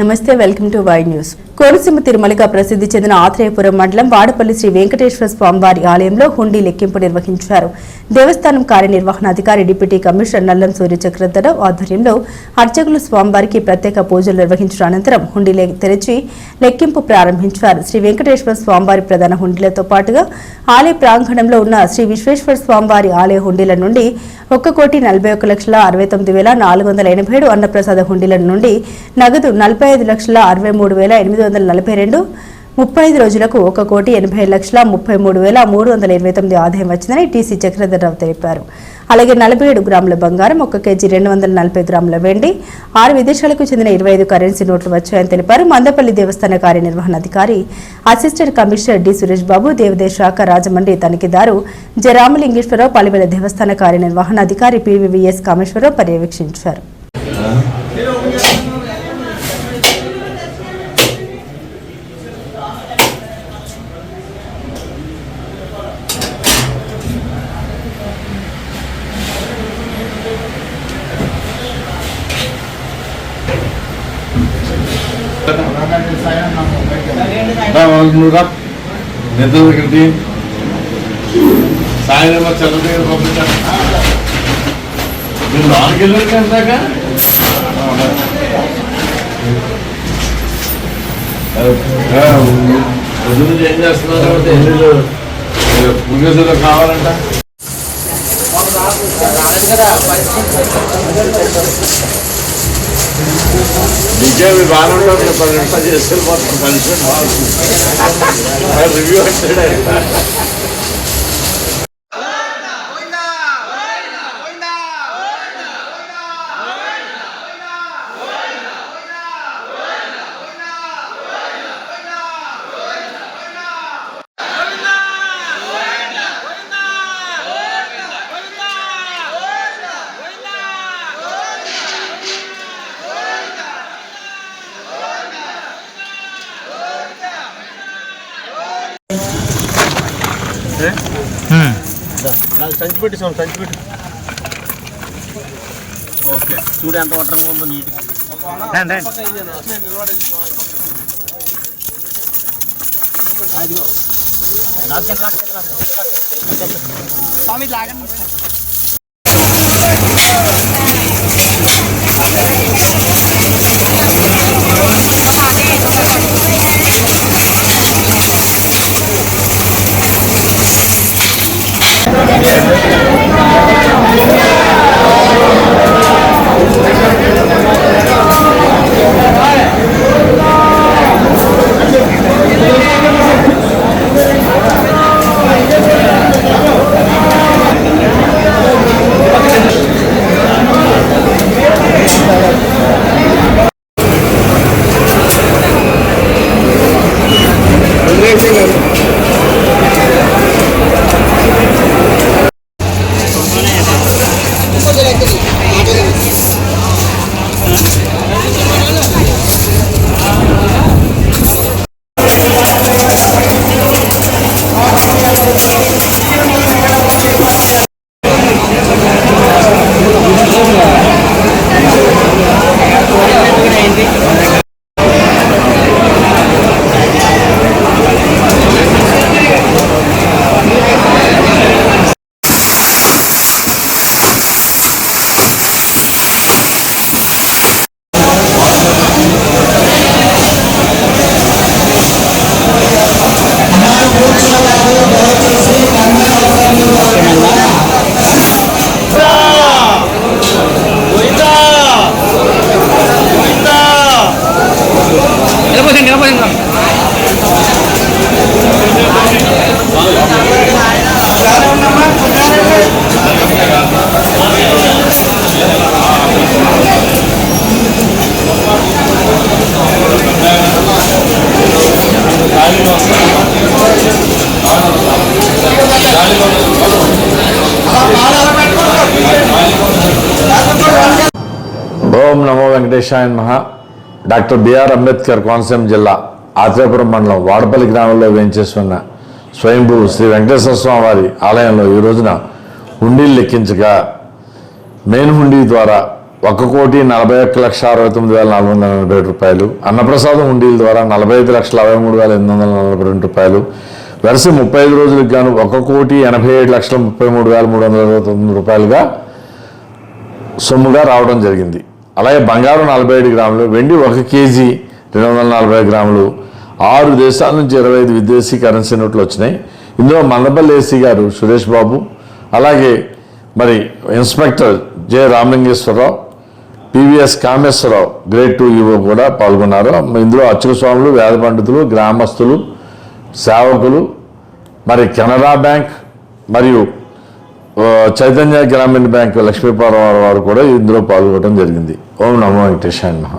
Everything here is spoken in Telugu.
నమస్తే welcome to Y news. Konaseema తిరుమలగా ప్రసిద్ధి చెందిన ఆత్రేయపురం మండలం వాడపల్లి శ్రీ వెంకటేశ్వర స్వామివారి ఆలయంలో హుండీ లెక్కింపు నిర్వహించారు. దేవస్థానం కార్యనిర్వహణాధికారి డిప్యూటీ కమిషనర్ నల్లం సూర్య చక్రధరరావు ఆధ్వర్యంలో అర్చకులు స్వామివారికి ప్రత్యేక పూజలు నిర్వహించిన అనంతరం హుండీ తెరిచి లెక్కింపు ప్రారంభించారు. శ్రీ వెంకటేశ్వర స్వామివారి ప్రధాన హుండీలతో పాటుగా ఆలయ ప్రాంగణంలో ఉన్న శ్రీ విశ్వేశ్వర స్వామివారి ఆలయ హుండీల నుండి ఒక్క కోటి నలభై ఒక్క లక్షల అరవై తొమ్మిది వేల నాలుగు వందల ఎనభై ఏడు అన్నప్రసాద హుండీల నుండి నగదు నలభై ఐదు లక్షల అరవై మూడు వేల ఎనిమిది వందల నలభై రెండు ముప్పై ఐదు రోజులకు ఒక కోటి ఎనభై లక్షల ముప్పై మూడు వేల మూడు వందల ఇరవై తొమ్మిది ఆదాయం వచ్చిందని టీసీ చక్రధరరావు తెలిపారు. అలాగే నలభై ఏడు గ్రాముల బంగారం ఒక కేజీ రెండు వందల నలభై గ్రాముల వెండి ఆరు విదేశాలకు చెందిన ఇరవై ఐదు కరెన్సీ నోట్లు వచ్చాయని తెలిపారు. మందపల్లి దేవస్థాన కార్యనిర్వహణాధికారి assistant commissioner D. Suresh Babu దేవాదాయ శాఖ రాజమండ్రి తనిఖీదారు జె. రామలింగేశ్వరరావు పలివెల దేవస్థాన కార్యనిర్వహణాధికారి పివివిఎస్ కామేశ్వరరావు పర్యవేక్షించారు. నువ్వు రా నిద్ర దగ్గరికి సాయంత్రం చెత్త దగ్గర పంపించాను మీరు నాలుగు వెళ్ళారు కంటాక పొద్దున్న ఏం చేస్తున్నారు కాబట్టి కావాలంట నిజే మీ బాగా పది నిమిషాలు చేస్తే మొత్తం బాగుంది రివ్యూ అంటే సంచి పెట్టి సోమ సంచి పెట్టి. ఓకే. చూడు ఎంత వాటర్ ఉందో నీట్ ఓం నమో వెంకటేశాయ మహా డాక్టర్ బిఆర్ అంబేద్కర్ కోనసీమ జిల్లా ఆత్రేపురం మండలం వాడపల్లి గ్రామంలో వేయించేస్తున్న స్వయంభూ శ్రీ వెంకటేశ్వర స్వామి వారి ఆలయంలో ఈ రోజున హుండీలు లెక్కించగా మెయిన్ హుండీ ద్వారా ఒక కోటి నలభై ఒక్క లక్ష అరవై తొమ్మిది వేల నాలుగు వందల నలభై ఏడు రూపాయలు అన్నప్రసాదం హుండీల ద్వారా నలభై ఐదు లక్షల అరవై మూడు వేల ఎనిమిది వందల నలభై రెండు రూపాయలు వరుస ముప్పై ఐదు రోజులకు గాను ఒక కోటి ఎనభై ఏడు లక్షల ముప్పై మూడు వేల మూడు వందల అరవై తొమ్మిది రూపాయలుగా సొమ్ముగా రావడం జరిగింది. అలాగే బంగారం నలభై ఐదు గ్రాములు వెండి ఒక కేజీ రెండు వందల నలభై గ్రాములు. ఆరు దేశాల నుంచి ఇరవై ఐదు విదేశీ కరెన్సీ నోట్లు వచ్చినాయి. ఇందులో మందపల్లి ఏసీ గారు సురేష్ బాబు అలాగే మరి inspector J Ramalingeswararao PVS Kameswararao grade two EO కూడా పాల్గొన్నారు. ఇందులో అచ్చుక స్వాములు వేద పండితులు గ్రామస్తులు సేవకులు మరి కెనరా బ్యాంక్ మరియు చైతన్య గ్రామీణ బ్యాంక్ లక్ష్మీపాలవారు వారు కూడా ఇందులో పాల్గొనడం జరిగింది. ఓం నమో వెంకటేశాయ మహా